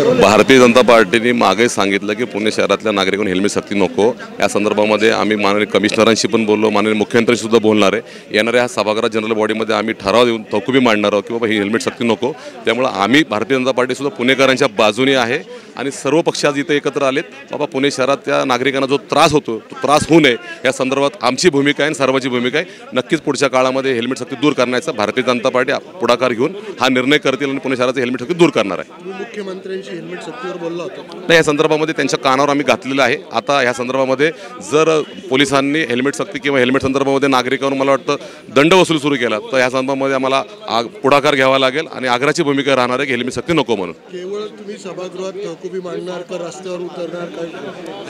भारतीय जनता पार्टीने मागे सांगितलं की पुणे शहरातल्या नागरिकांनी हेल्मेट सक्ती नको. या संदर्भामध्ये आम्ही माननीय कमिशनरांशी पण बोललो माननीय मुख्यमंत्र्यांशी सुद्धा बोलणार आहे. येणाऱ्या ह्या सभागृहात जनरल बॉडीमध्ये आम्ही ठराव देऊन तौकुबी मांडणार आहोत की बाबा ही हेल्मेट सक्ती नको. त्यामुळं आम्ही भारतीय जनता पार्टीसुद्धा पुणेकरांच्या बाजूने आहे. आणि सर्व पक्ष आज इथे एकत्र आलेत. बाबा पुणे शहरात त्या नागरिकांना जो त्रास होतो तो त्रास होऊ नये या संदर्भात आमची भूमिका आहे आणि सर्वांची भूमिका आहे. नक्कीच पुढच्या काळामध्ये हेल्मेट सक्ती दूर करण्याचा भारतीय जनता पार्टी पुढाकार घेऊन हा निर्णय करतील आणि पुणे शहराचं हेल्मेट सक्ती दूर करणार आहे. मुख्यमंत्र्यांशी हेल्मेट सक्तीवर बोलला होता. नाही या संदर्भामध्ये त्यांच्या कानावर आम्ही घातलेलं आहे. आता ह्या संदर्भामध्ये जर पोलिसांनी हेल्मेट सक्ती किंवा हेल्मेट संदर्भामध्ये नागरिकांवर मला वाटतं दंड वसूल सुरू केला तर ह्या संदर्भामध्ये आम्हाला पुढाकार घ्यावा लागेल आणि आग्राची भूमिका राहणार आहे की हेल्मेट सक्ती नको म्हणून. केवळ तुम्ही सभागृहात तहकुबी मांडणार का रस्त्यावर उतरणार का?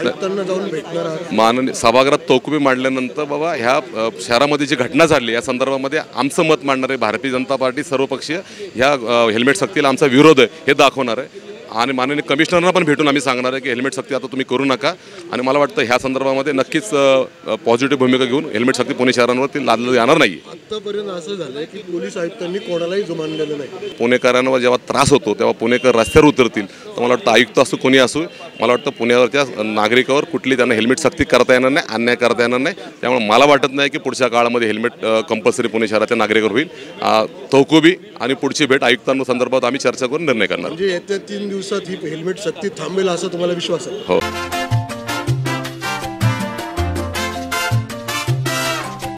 आयुक्तांना जाऊन भेटणार माननीय सभागृहात तोकुबी मांडल्यानंतर बाबा ह्या शहरामध्ये जी घटना झाली या संदर्भामध्ये आमचं मत मांडणार आहे भारतीय जनता पार्टी सर्वपक्षीय ह्या हेल्मेट सक्तीला आमचा विरोध आहे हे दाखवणार आहे. आणि माननीय कमिशनरना पण भेटून आम्ही सांगणार आहे की हेल्मेट सक्ती आता तुम्ही करू नका. आणि मला वाटतं ह्या संदर्भामध्ये नक्कीच पॉझिटिव्ह भूमिका घेऊन हेल्मेट सक्ती पुणे शहरांवरती लादलं जाणार नाही आतापर्यंत असं झालंय की पोलीस आयुक्तांनी कोणालाही जुमानलेलं नाही. पुणेकरांवर जेव्हा त्रास होतो तेव्हा पुणेकर रस्त्यावर उतरतील. तर मला वाटतं आयुक्त असो कोणी असो मला वाटतं पुण्यावरच्या नागरिकावर कुठली त्यांना हेल्मेट सक्ती करता येणार नाही अन्याय करता येणार नाही. त्यामुळे मला वाटत नाही की पुढच्या काळामध्ये हेल्मेट कंपल्सरी पुणे शहराच्या नागरिकावर होईल. तौकुबी आणि पुढची भेट आयुक्तांच्या संदर्भात आम्ही चर्चा करून निर्णय करणार. म्हणजे येत्या तीन दिवसात ही हेल्मेट सक्ती थांबेल असा तुम्हाला विश्वास आहे? हो.